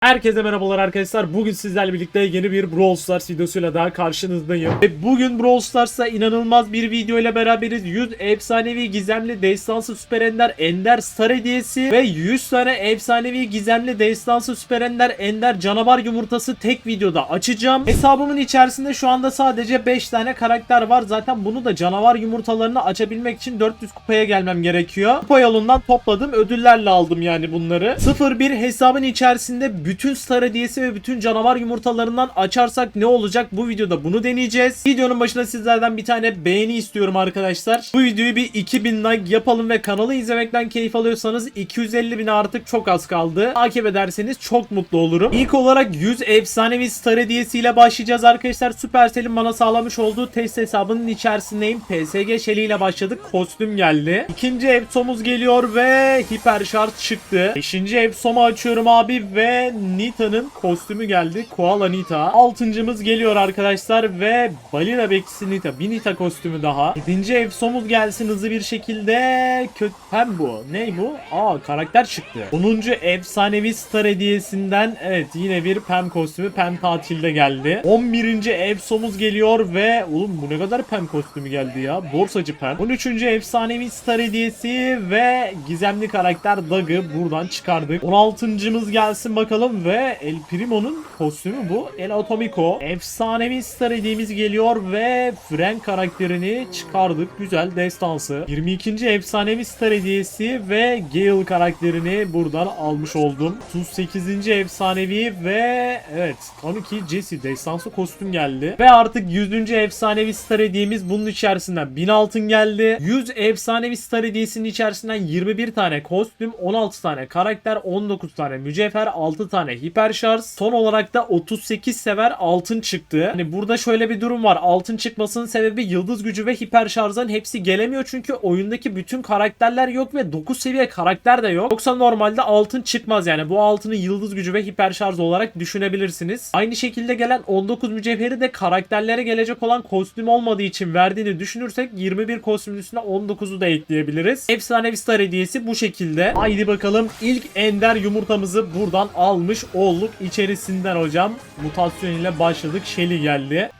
Herkese merhabalar arkadaşlar. Bugün sizlerle birlikte yeni bir Brawl Stars videosuyla daha karşınızdayım. Ve bugün Brawl Stars'ta inanılmaz bir video ile beraberiz. 100 efsanevi gizemli destansı süper ender ender star hediyesi ve 100 tane efsanevi gizemli destansı süper ender ender canavar yumurtası tek videoda açacağım. Hesabımın içerisinde şu anda sadece 5 tane karakter var. Zaten bunu da canavar yumurtalarını açabilmek için 400 kupaya gelmem gerekiyor. Kupa yolundan topladım. Ödüllerle aldım yani bunları. 01 hesabın içerisinde bütün star hediyesi ve bütün canavar yumurtalarından açarsak ne olacak? Bu videoda bunu deneyeceğiz. Videonun başına sizlerden bir tane beğeni istiyorum arkadaşlar. Bu videoyu bir 2000 like yapalım ve kanalı izlemekten keyif alıyorsanız 250 bin artık çok az kaldı. Takip ederseniz çok mutlu olurum. İlk olarak 100 efsanevi star hediyesiyle başlayacağız arkadaşlar. Supercell'in bana sağlamış olduğu test hesabının içerisindeyim. PSG Shelly ile başladık. Kostüm geldi. İkinci Epsom'uz geliyor ve hiper şarj çıktı. Beşinci Epsom'u açıyorum abi ve Nita'nın kostümü geldi. Koala Nita. Altıncımız geliyor arkadaşlar ve Balina Bekçisi Nita. Bir Nita kostümü daha. Yedinci Epsom'uz gelsin hızlı bir şekilde. Kötü hem bu. Ne bu? Aa karakter çıktı. 10. efsanevi star hediyesinden evet yine bir Pem kostümü. Pem tatilde geldi. 11. Epsom'uz geliyor ve oğlum bu ne kadar Pem kostümü geldi ya. Borsacı Pem. 13. efsanevi star hediyesi ve gizemli karakter Dag'ı buradan çıkardık. 16.'mız gelsin bakalım ve El Primo'nun kostümü bu. El Atomico. Efsanevi star hediyemiz geliyor ve Frank karakterini çıkardık. Güzel destansı. 22. efsanevi star hediyesi ve Gale karakterini buradan almış oldum. 38. efsanevi ve evet tabii ki Jesse destansı kostüm geldi. Ve artık 100. efsanevi star hediyemiz bunun içerisinden 1000 altın geldi. 100 efsanevi star hediyesinin içerisinden 21 tane kostüm, 16 tane karakter, 19 tane mücevher, 6 tane hiper şarj. Son olarak da 38 sever altın çıktı. Hani burada şöyle bir durum var. Altın çıkmasının sebebi yıldız gücü ve hiper şarjın hepsi gelemiyor çünkü oyundaki bütün karakterler yok ve 9 seviye karakter de yok. Yoksa normalde altın çıkmaz yani. Bu altını yıldız gücü ve hiper şarj olarak düşünebilirsiniz. Aynı şekilde gelen 19 mücevheri de karakterlere gelecek olan kostüm olmadığı için verdiğini düşünürsek 21 kostümün üstüne 19'u da ekleyebiliriz. Efsanevi star hediyesi bu şekilde. Haydi bakalım ilk ender yumurtamızı buradan almış olduk içerisinden hocam. Mutasyon ile başladık. Shelly geldi.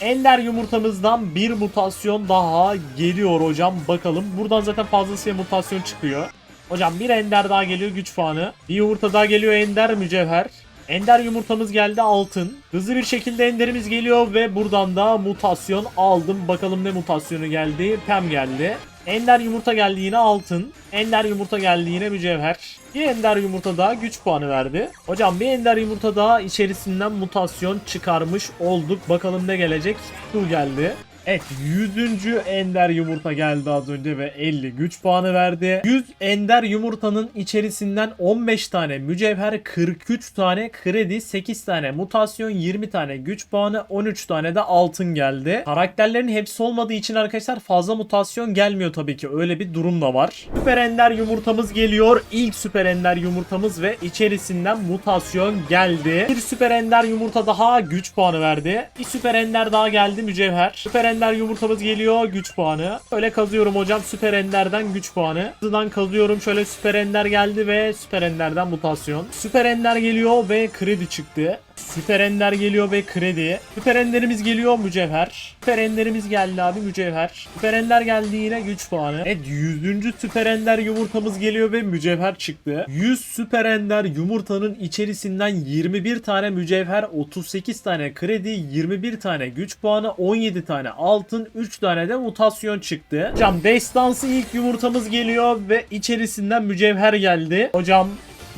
Ender yumurtamızdan bir mutasyon daha geliyor hocam. Bakalım. Buradan zaten fazlasıyla mutasyon çıkıyor. Hocam bir ender daha geliyor güç puanı. Bir yumurta daha geliyor ender mücevher. Ender yumurtamız geldi altın. Hızlı bir şekilde enderimiz geliyor ve buradan da mutasyon aldım. Bakalım ne mutasyonu geldi. Pem geldi. Ender yumurta geldi yine altın. Ender yumurta geldi yine mücevher. Bir ender yumurta daha güç puanı verdi. Hocam bir ender yumurta daha içerisinden mutasyon çıkarmış olduk. Bakalım ne gelecek. Su geldi. Evet 100. ender yumurta geldi az önce ve 50 güç puanı verdi. 100 ender yumurtanın içerisinden 15 tane mücevher, 43 tane kredi, 8 tane mutasyon, 20 tane güç puanı, 13 tane de altın geldi. Karakterlerin hepsi olmadığı için arkadaşlar fazla mutasyon gelmiyor tabii ki. Öyle bir durum da var. Süper ender yumurtamız geliyor. İlk süper ender yumurtamız ve içerisinden mutasyon geldi. Bir süper ender yumurta daha güç puanı verdi. Bir süper ender daha geldi mücevher. Süper ender yumurtamız geliyor güç puanı. Öyle kazıyorum hocam süper enderden güç puanı. Hızlıdan kazıyorum şöyle süper ender geldi ve süper enderden mutasyon. Süper ender geliyor ve kredi çıktı. Süper Ender geliyor ve kredi. Süper Ender'imiz geliyor mücevher. Süper Ender'imiz geldi abi mücevher. Süper Ender geldi yine güç puanı. Evet 100. Süper Ender yumurtamız geliyor ve mücevher çıktı. 100 Süper Ender yumurtanın içerisinden 21 tane mücevher, 38 tane kredi, 21 tane güç puanı, 17 tane altın, 3 tane de mutasyon çıktı. Hocam destansı ilk yumurtamız geliyor ve içerisinden mücevher geldi. Hocam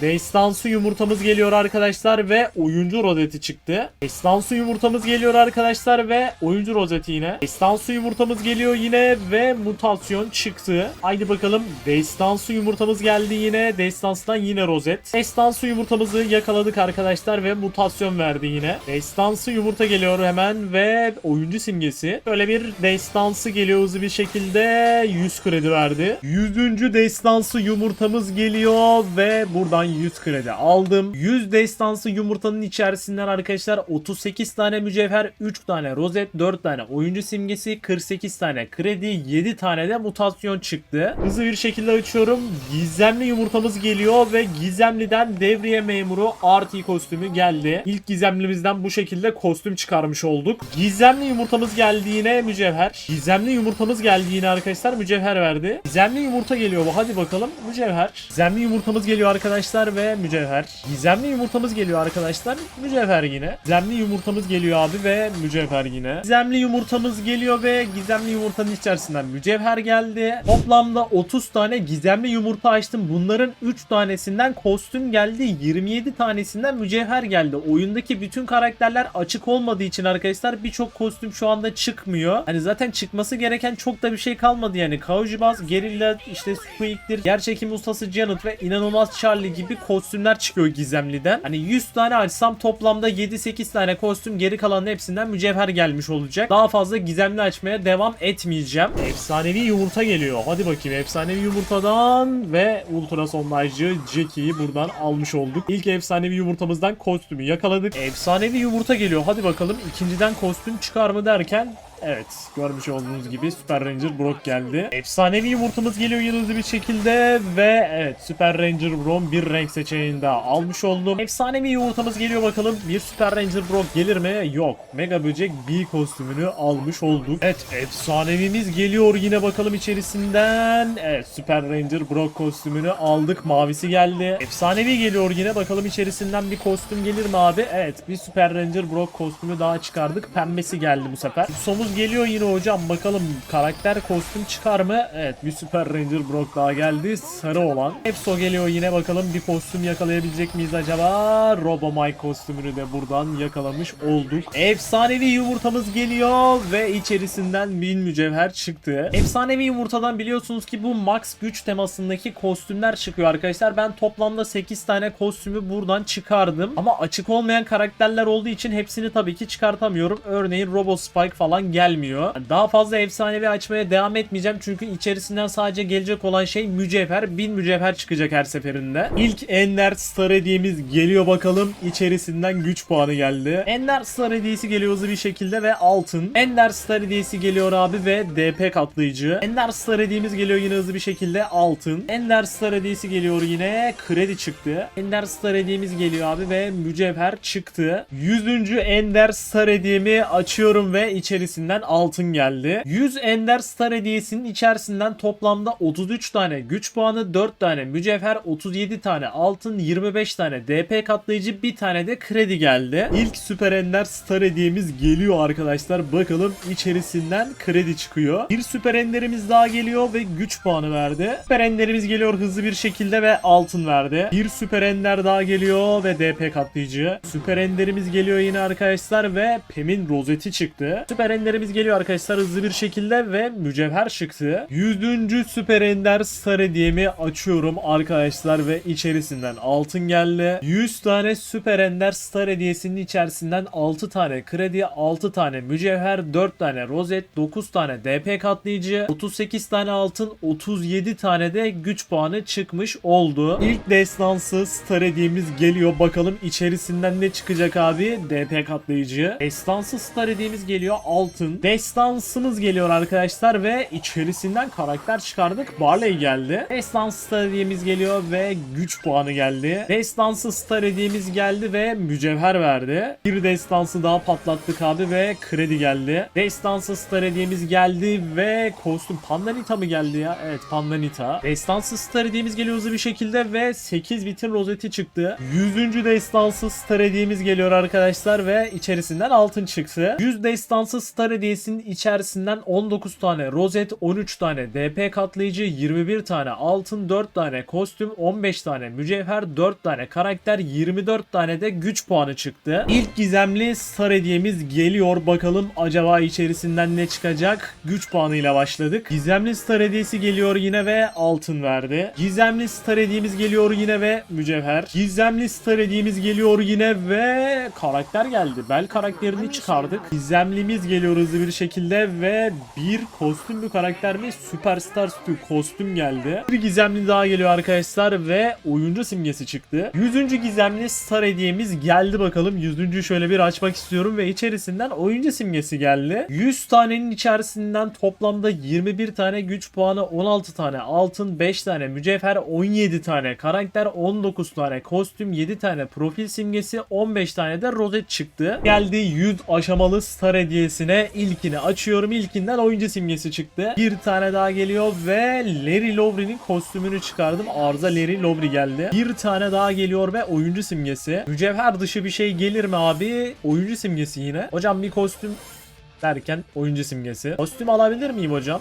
Destansı yumurtamız geliyor arkadaşlar ve oyuncu rozeti çıktı. Destansı yumurtamız geliyor arkadaşlar ve oyuncu rozeti yine. Destansı yumurtamız geliyor yine ve mutasyon çıktı. Haydi bakalım. Destansı yumurtamız geldi yine. Destanstan yine rozet. Destansı yumurtamızı yakaladık arkadaşlar ve mutasyon verdi yine. Destansı yumurta geliyor hemen ve oyuncu simgesi. Böyle bir destansı geliyor hızlı bir şekilde 100 kredi verdi. 100. destansı yumurtamız geliyor ve buradan buradan 100 kredi aldım. 100 destansı yumurtanın içerisinden arkadaşlar 38 tane mücevher, 3 tane rozet, 4 tane oyuncu simgesi, 48 tane kredi, 7 tane de mutasyon çıktı. Hızlı bir şekilde açıyorum. Gizemli yumurtamız geliyor ve Gizemli'den devriye memuru RT kostümü geldi. İlk gizemlimizden bu şekilde kostüm çıkarmış olduk. Gizemli yumurtamız geldi yine mücevher. Gizemli yumurtamız geldi yine arkadaşlar mücevher verdi. Gizemli yumurta geliyor bu. Hadi bakalım mücevher. Gizemli yumurtamız geliyor arkadaşlar ve mücevher. Gizemli yumurtamız geliyor arkadaşlar. Mücevher yine. Gizemli yumurtamız geliyor abi ve mücevher yine. Gizemli yumurtamız geliyor ve gizemli yumurtanın içerisinden mücevher geldi. Toplamda 30 tane gizemli yumurta açtım. Bunların 3 tanesinden kostüm geldi. 27 tanesinden mücevher geldi. Oyundaki bütün karakterler açık olmadığı için arkadaşlar birçok kostüm şu anda çıkmıyor. Hani zaten çıkması gereken çok da bir şey kalmadı yani. Kaujibaz, Gerilla, işte Squeak'tir, Gerçekim Ustası Janet ve inanılmaz Charlie gibi kostümler çıkıyor gizemliden. Hani 100 tane açsam toplamda 7-8 tane kostüm geri kalanın hepsinden mücevher gelmiş olacak. Daha fazla gizemli açmaya devam etmeyeceğim. Efsanevi yumurta geliyor. Hadi bakayım efsanevi yumurtadan ve ultra sondajcı Jackie'yi buradan almış olduk. İlk efsanevi yumurtamızdan kostümü yakaladık. Efsanevi yumurta geliyor. Hadi bakalım ikinciden kostüm çıkar mı derken Evet görmüş olduğunuz gibi Super Ranger Brock geldi. Efsanevi yumurtamız geliyor yine hızlı bir şekilde ve evet Super Ranger Brock bir renk seçeneğini daha almış oldum. Efsanevi yumurtamız geliyor bakalım bir Super Ranger Brock gelir mi? Yok. Mega Böcek B kostümünü almış olduk. Evet efsanevimiz geliyor yine bakalım içerisinden. Evet Super Ranger Brock kostümünü aldık. Mavisi geldi. Efsanevi geliyor yine bakalım içerisinden bir kostüm gelir mi abi? Evet bir Super Ranger Brock kostümü daha çıkardık. Pembesi geldi bu sefer. Somuz geliyor yine hocam. Bakalım karakter kostüm çıkar mı? Evet bir Super Ranger Brock daha geldi. Sarı olan. Epso geliyor yine bakalım bir kostüm yakalayabilecek miyiz acaba? Robomike kostümünü de buradan yakalamış olduk. Efsanevi yumurtamız geliyor ve içerisinden bin mücevher çıktı. Efsanevi yumurtadan biliyorsunuz ki bu max güç temasındaki kostümler çıkıyor arkadaşlar. Ben toplamda 8 tane kostümü buradan çıkardım. Ama açık olmayan karakterler olduğu için hepsini tabii ki çıkartamıyorum. Örneğin Robo Spike falan gelmiyor. Daha fazla efsanevi açmaya devam etmeyeceğim çünkü içerisinden sadece gelecek olan şey mücevher. 1000 mücevher çıkacak her seferinde. İlk Ender Star hediyemiz geliyor bakalım. İçerisinden güç puanı geldi. Ender Star hediyesi geliyor hızlı bir şekilde ve altın. Ender Star hediyesi geliyor abi ve DP katlayıcı. Ender Star hediyemiz geliyor yine hızlı bir şekilde altın. Ender Star hediyesi geliyor yine kredi çıktı. Ender Star hediyemiz geliyor abi ve mücevher çıktı. 100. Ender Star hediyemi açıyorum ve içerisinden altın geldi. 100 Ender Star hediyesinin içerisinden toplamda 33 tane güç puanı, 4 tane mücevher, 37 tane altın, 25 tane DP katlayıcı, bir tane de kredi geldi. İlk Süper Ender Star hediyemiz geliyor arkadaşlar. Bakalım içerisinden kredi çıkıyor. Bir Süper Ender'imiz daha geliyor ve güç puanı verdi. Süper Ender'imiz geliyor hızlı bir şekilde ve altın verdi. Bir Süper Ender daha geliyor ve DP katlayıcı. Süper Ender'imiz geliyor yine arkadaşlar ve Pem'in rozeti çıktı. Süper Ender'imiz geliyor arkadaşlar hızlı bir şekilde ve mücevher çıktı. 100. Süper Ender Star hediyemi açıyorum arkadaşlar ve içerisinden altın geldi. 100 tane Süper Ender Star hediyesinin içerisinden 6 tane kredi, 6 tane mücevher, 4 tane rozet, 9 tane DP katlayıcı, 38 tane altın, 37 tane de güç puanı çıkmış oldu. İlk destansı Star hediyemiz geliyor. Bakalım içerisinden ne çıkacak abi? DP katlayıcı. Destansı Star hediyemiz geliyor. Altın. Destansımız geliyor arkadaşlar ve içerisinden karakter çıkardık. Barley geldi. Destansı Star hediyemiz geliyor ve güç puanı geldi. Destansı Star hediyemiz geldi ve mücevher verdi. Bir destansı daha patlattık abi ve kredi geldi. Destansı Star hediyemiz geldi ve kostüm Pandanita mı geldi ya? Evet Pandanita. Destansı Star hediyemiz geliyor hızlı bir şekilde ve 8 bitin rozeti çıktı. 100. destansı Star hediyemiz geliyor arkadaşlar ve içerisinden altın çıktı. 100 destansı Star hediyesinin içerisinden 19 tane rozet, 13 tane DP katlayıcı, 21 tane altın, 4 tane kostüm, 15 tane mücevher, 4 tane karakter, 24 tane de güç puanı çıktı. İlk gizemli Star hediyemiz geliyor. Bakalım acaba içerisinden ne çıkacak? Güç puanıyla başladık. Gizemli Star hediyesi geliyor yine ve altın verdi. Gizemli Star hediyemiz geliyor yine ve mücevher. Gizemli Star hediyemiz geliyor yine ve karakter geldi. Bel karakterini çıkardık. Gizemlimiz geliyor hızlı bir şekilde ve bir kostüm bir karakter mi? Superstar Stu kostüm geldi. Bir gizemli daha geliyor arkadaşlar ve oyuncu simgesi çıktı. 100. gizemli star hediyemiz geldi bakalım. 100. şöyle bir açmak istiyorum ve içerisinden oyuncu simgesi geldi. 100 tanenin içerisinden toplamda 21 tane güç puanı, 16 tane altın, 5 tane mücevher, 17 tane karakter, 19 tane kostüm, 7 tane profil simgesi, 15 tane de rozet çıktı. Geldi 100 aşamalı star hediyesine ilkini açıyorum. İlkinden oyuncu simgesi çıktı. Bir tane daha geliyor ve Larry Lowry'nin kostümünü çıkardım. Arıza Larry Lowry geldi. Bir tane daha geliyor ve oyuncu simgesi. Mücevher dışı bir şey gelir mi abi? Oyuncu simgesi yine. Hocam bir kostüm derken oyuncu simgesi. Kostüm alabilir miyim hocam?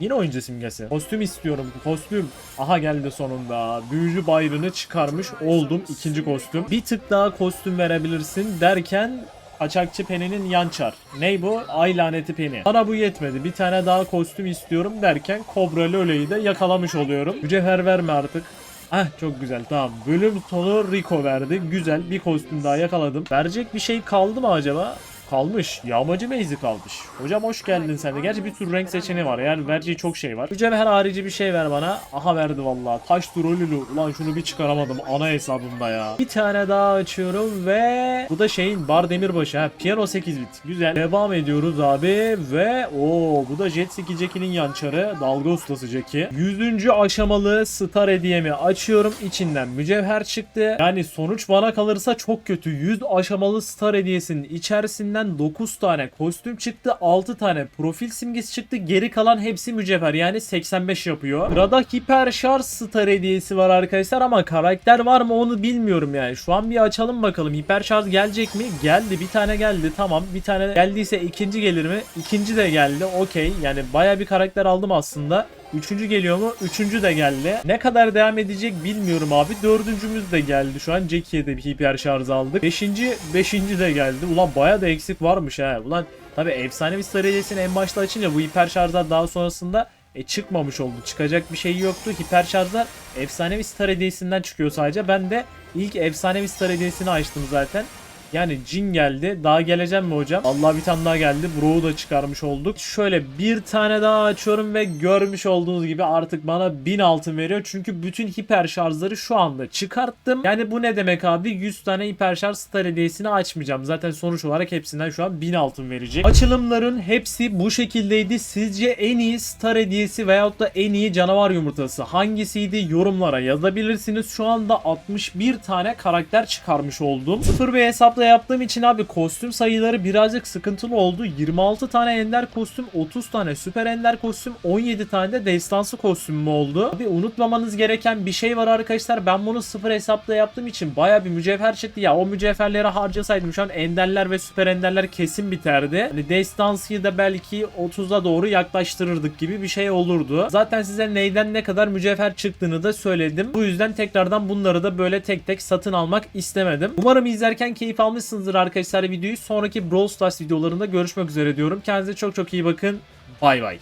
Yine oyuncu simgesi. Kostüm istiyorum. Kostüm. Aha geldi sonunda. Büyücü bayrağını çıkarmış oldum. ikinci kostüm. Bir tık daha kostüm verebilirsin derken Kaçakçı Penny'nin yan çar. Ney bu? Ay laneti Penny. Bana bu yetmedi. Bir tane daha kostüm istiyorum derken Kobra Lole'yi de yakalamış oluyorum. Mücevher verme artık. Heh çok güzel tamam. Bölüm sonu Rico verdi. Güzel bir kostüm daha yakaladım. Verecek bir şey kaldı mı acaba? Kalmış. Yağmacı meyzi kalmış. Hocam hoş geldin sen de. Gerçi bir sürü renk seçeneği var. Yani vereceği çok şey var. Mücevher harici bir şey ver bana. Aha verdi vallahi. Taş durululu. Ulan şunu bir çıkaramadım ana hesabımda ya. Bir tane daha açıyorum ve bu da şeyin Bar Demirbaşı ha. Piyano 8 bit. Güzel. Devam ediyoruz abi ve o bu da Jet Ski Jackie'nin yançarı. Dalga ustası Jackie. 100. aşamalı star hediyemi açıyorum. İçinden mücevher çıktı. Yani sonuç bana kalırsa çok kötü. 100 aşamalı star hediyesinin içerisinden 9 tane kostüm çıktı. 6 tane profil simgesi çıktı. Geri kalan hepsi mücevher. Yani 85 yapıyor. Sırada hiper şarj star hediyesi var arkadaşlar ama karakter var mı onu bilmiyorum yani. Şu an bir açalım bakalım. Hiper şarj gelecek mi? Geldi. Bir tane geldi. Tamam. Bir tane geldiyse ikinci gelir mi? İkinci de geldi. Okey. Yani baya bir karakter aldım aslında. Üçüncü geliyor mu? Üçüncü de geldi. Ne kadar devam edecek bilmiyorum abi. Dördüncümüz de geldi. Şu an Jackie'ye bir hiper şarj aldık. Beşinci, beşinci de geldi. Ulan baya da eksik varmış ha. Ulan tabi efsanevi stratejisini en başta açınca bu hiper şarjlar daha sonrasında e, çıkmamış oldu. Çıkacak bir şey yoktu. Hiper şarjlar efsanevi star hediyesinden çıkıyor sadece. Ben de ilk efsanevi star hediyesini açtım zaten. Yani cin geldi. Daha geleceğim mi hocam? Allah bir tane daha geldi. Bro'u da çıkarmış olduk. Şöyle bir tane daha açıyorum ve görmüş olduğunuz gibi artık bana 1000 altın veriyor. Çünkü bütün hiper şarjları şu anda çıkarttım. Yani bu ne demek abi? 100 tane hiper şarj star hediyesini açmayacağım. Zaten sonuç olarak hepsinden şu an 1000 altın verecek. Açılımların hepsi bu şekildeydi. Sizce en iyi star hediyesi veyahut da en iyi canavar yumurtası hangisiydi? Yorumlara yazabilirsiniz. Şu anda 61 tane karakter çıkarmış oldum. 0 bir hesapla yaptığım için abi kostüm sayıları birazcık sıkıntılı oldu. 26 tane ender kostüm, 30 tane süper ender kostüm, 17 tane de destansı kostümüm oldu. Abi unutmamanız gereken bir şey var arkadaşlar. Ben bunu sıfır hesapla yaptığım için baya bir mücevher çıktı. Ya o mücevherleri harcasaydım şu an enderler ve süper enderler kesin biterdi. Hani destansıyı da belki 30'a doğru yaklaştırırdık gibi bir şey olurdu. Zaten size neyden ne kadar mücevher çıktığını da söyledim. Bu yüzden tekrardan bunları da böyle tek tek satın almak istemedim. Umarım izlerken keyif almışsınızdır arkadaşlar videoyu. Sonraki Brawl Stars videolarında görüşmek üzere diyorum. Kendinize çok çok iyi bakın. Bay bay.